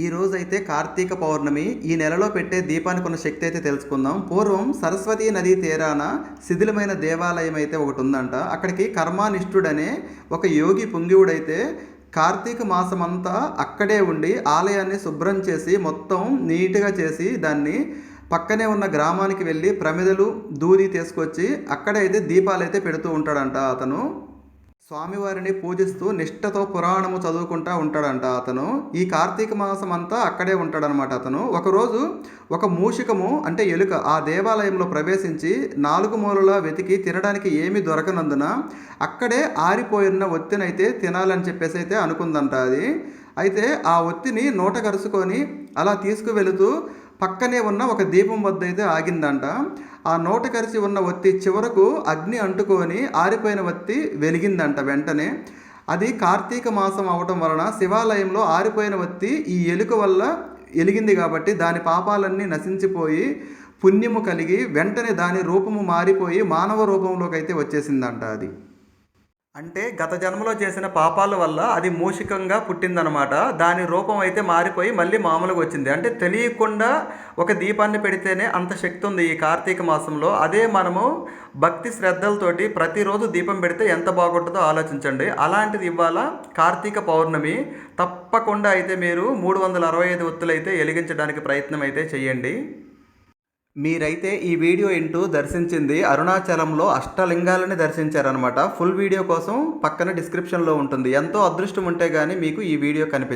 ఈ రోజైతే కార్తీక పౌర్ణమి ఈ నెలలో పెట్టే దీపానికి ఉన్న శక్తి అయితే తెలుసుకుందాం. పూర్వం సరస్వతీ నదీ తీరాన శిథిలమైన దేవాలయం అయితే ఒకటి ఉందంట. అక్కడికి కర్మానిష్ఠుడనే ఒక యోగి పుంగివుడైతే కార్తీక మాసమంతా అక్కడే ఉండి ఆలయాన్ని శుభ్రం చేసి మొత్తం నీట్గా చేసి దాన్ని పక్కనే ఉన్న గ్రామానికి వెళ్ళి ప్రమిదలు దూది తీసుకొచ్చి అక్కడైతే అయితే దీపాలు అయితే పెడుతూ ఉంటాడంట అతను. స్వామివారిని పూజిస్తూ నిష్ఠతో పురాణము చదువుకుంటా ఉంటాడంట అతను. ఈ కార్తీక మాసం అంతా అక్కడే ఉంటాడనమాట అతను. ఒకరోజు ఒక మూషికము అంటే ఎలుక ఆ దేవాలయంలో ప్రవేశించి నాలుగు మూలలా వెతికి తినడానికి ఏమీ దొరకనందున అక్కడే ఆరిపోయిన ఒత్తినైతే తినాలని చెప్పేసి అయితే అనుకుందంట అది. అయితే ఆ ఒత్తిని నోట కరుచుకొని అలా తీసుకువెళుతూ పక్కనే ఉన్న ఒక దీపం వద్ద అయితే ఆగిందంట. ఆ నోట కరిచి ఉన్న ఒత్తి చివరకు అగ్ని అంటుకొని ఆరిపోయిన ఒత్తి వెలిగిందంట వెంటనే. అది కార్తీక మాసం అవటం వలన శివాలయంలో ఆరిపోయిన ఒత్తి ఈ ఎలుక వల్ల ఎలిగింది కాబట్టి దాని పాపాలన్నీ నశించిపోయి పుణ్యము కలిగి వెంటనే దాని రూపము మారిపోయి మానవ రూపంలోకి అయితే వచ్చేసిందంట అది. అంటే గత జన్మలో చేసిన పాపాల వల్ల అది మూషికంగా పుట్టిందనమాట దాని రూపం అయితే మారిపోయి మళ్ళీ మామూలుగా వచ్చింది. అంటే తెలియకుండా ఒక దీపాన్ని పెడితేనే అంత శక్తి ఉంది ఈ కార్తీక మాసంలో. అదే మనము భక్తి శ్రద్ధలతోటి ప్రతిరోజు దీపం పెడితే ఎంత బాగుంటుందో ఆలోచించండి. అలాంటిది ఇవాళ కార్తీక పౌర్ణమి. తప్పకుండా అయితే మీరు మూడు వందల అరవై ఐదు ఒత్తులు అయితే వెలిగించడానికి ప్రయత్నం అయితే చేయండి. మీరైతే ఈ వీడియో ఇంటూ దర్శించింది అరుణాచలంలో అష్టలింగాలని దర్శించారనమాట ఫుల్ వీడియో కోసం పక్కన డిస్క్రిప్షన్లో ఉంటుంది. ఎంతో అదృష్టం ఉంటే కానీ మీకు ఈ వీడియో కనిపించింది